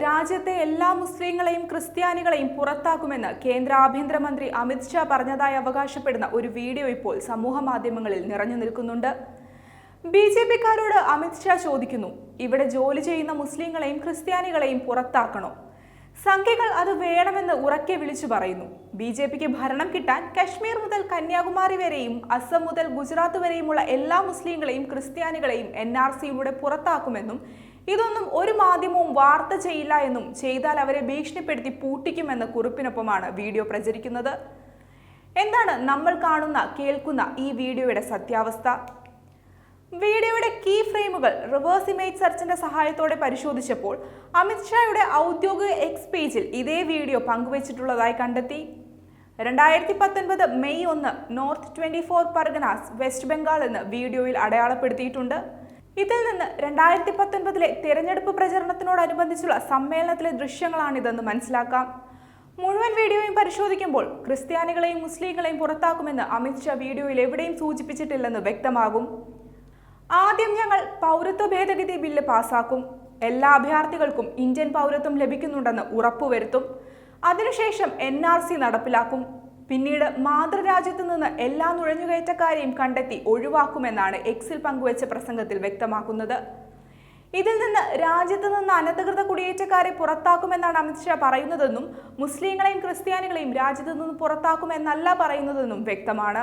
രാജ്യത്തെ എല്ലാ മുസ്ലിങ്ങളെയും ക്രിസ്ത്യാനികളെയും പുറത്താക്കുമെന്ന് കേന്ദ്ര ആഭ്യന്തരമന്ത്രി അമിത്ഷാ പറഞ്ഞതായി അവകാശപ്പെടുന്ന ഒരു വീഡിയോ ഇപ്പോൾ സമൂഹ മാധ്യമങ്ങളിൽ നിറഞ്ഞു നിൽക്കുന്നുണ്ട്. ബി ജെ പിക്കാരോട് അമിത്ഷാ ചോദിക്കുന്നു ഇവിടെ ജോലി ചെയ്യുന്ന മുസ്ലിങ്ങളെയും ക്രിസ്ത്യാനികളെയും പുറത്താക്കണോ? സംഖ്യകൾ അത് വേണമെന്ന് ഉറക്കെ വിളിച്ചു പറയുന്നു. ബി ജെ പിക്ക് ഭരണം കിട്ടാൻ കശ്മീർ മുതൽ കന്യാകുമാരി വരെയും അസം മുതൽ ഗുജറാത്ത് വരെയുമുള്ള എല്ലാ മുസ്ലിങ്ങളെയും ക്രിസ്ത്യാനികളെയും എൻ ആർ സിയിലൂടെ പുറത്താക്കുമെന്നും ഇതൊന്നും ഒരു മാധ്യമവും വാർത്ത ചെയ്യില്ല എന്നും ചെയ്താൽ അവരെ ഭീഷണിപ്പെടുത്തി പൂട്ടിക്കുമെന്ന കുറിപ്പിനൊപ്പമാണ് വീഡിയോ പ്രചരിക്കുന്നത്. എന്താണ് നമ്മൾ കാണുന്ന കേൾക്കുന്ന ഈ വീഡിയോയുടെ സത്യാവസ്ഥ? വീഡിയോയുടെ കീ ഫ്രെയിമുകൾ റിവേഴ്സ് ഇമേജ് സെർച്ചിന്റെ സഹായത്തോടെ പരിശോധിച്ചപ്പോൾ അമിത്ഷായുടെ ഔദ്യോഗിക എക്സ് പേജിൽ ഇതേ വീഡിയോ പങ്കുവച്ചിട്ടുള്ളതായി കണ്ടെത്തി. രണ്ടായിരത്തി പത്തൊൻപത് മെയ് ഒന്ന് north twenty four Parganas west Bengal എന്ന് വീഡിയോയിൽ അടയാളപ്പെടുത്തിയിട്ടുണ്ട്. ഇതിൽ നിന്ന് രണ്ടായിരത്തി പത്തൊൻപതിലെ തിരഞ്ഞെടുപ്പ് പ്രചരണത്തിനോടനുബന്ധിച്ചുള്ള സമ്മേളനത്തിലെ ദൃശ്യങ്ങളാണിതെന്ന് മനസ്സിലാക്കാം. മുഴുവൻ വീഡിയോയും പരിശോധിക്കുമ്പോൾ ക്രിസ്ത്യാനികളെയും മുസ്ലിങ്ങളെയും പുറത്താക്കുമെന്ന് അമിത്ഷാ വീഡിയോയിൽ എവിടെയും സൂചിപ്പിച്ചിട്ടില്ലെന്ന് വ്യക്തമാകും. ആദ്യം ഞങ്ങൾ പൗരത്വ ഭേദഗതി ബില്ല് പാസാക്കും. എല്ലാ അഭയാർത്ഥികൾക്കും ഇന്ത്യൻ പൗരത്വം ലഭിക്കുന്നുണ്ടെന്ന് ഉറപ്പുവരുത്തും. അതിനുശേഷം എൻ ആർ സി നടപ്പിലാക്കും. പിന്നീട് മാതൃരാജ്യത്തു നിന്ന് എല്ലാ നുഴഞ്ഞുകയറ്റക്കാരെയും കണ്ടെത്തി ഒഴിവാക്കുമെന്നാണ് എക്സിൽ പങ്കുവച്ച പ്രസംഗത്തിൽ വ്യക്തമാക്കുന്നത്. ഇതിൽ നിന്ന് രാജ്യത്ത് നിന്ന് അനധികൃത കുടിയേറ്റക്കാരെ പുറത്താക്കുമെന്നാണ് അമിത്ഷാ പറയുന്നതെന്നും മുസ്ലിങ്ങളെയും ക്രിസ്ത്യാനികളെയും രാജ്യത്ത് നിന്ന് പുറത്താക്കുമെന്നല്ല പറയുന്നതെന്നും വ്യക്തമാണ്.